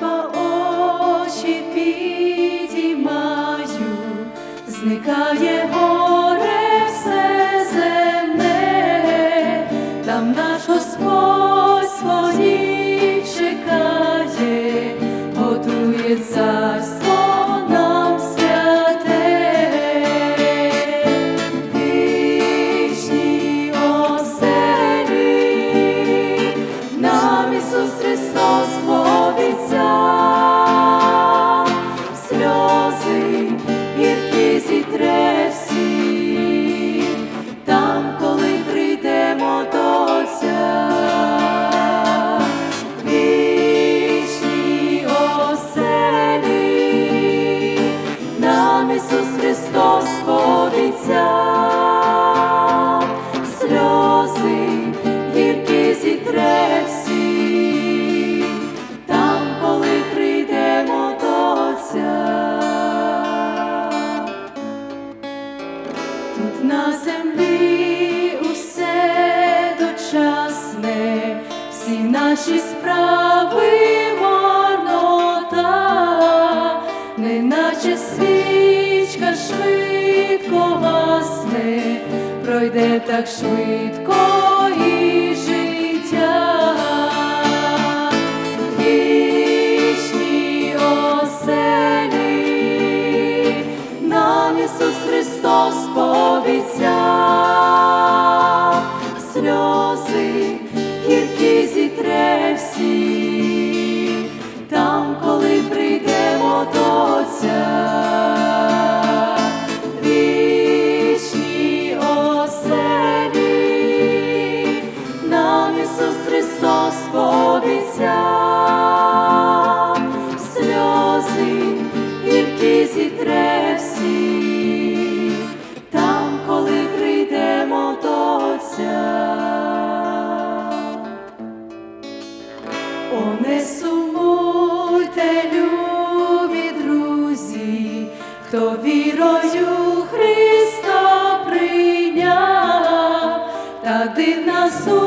неба очі підіймаю, зникає горе все земне, там наш Господь своїх чекає, готує царство. Ісус Христос. Ісус Христос пообіцяв, сльози гіркі зітре всі, там, коли прийдемо до Отця. Тут на землі усе дочасне, всі наші справи пройде так швидко і життя. Вічні оселі, нам Ісус Христос не сумуйте, любі друзі, хто вірою Христа прийняв, та дивна зустріч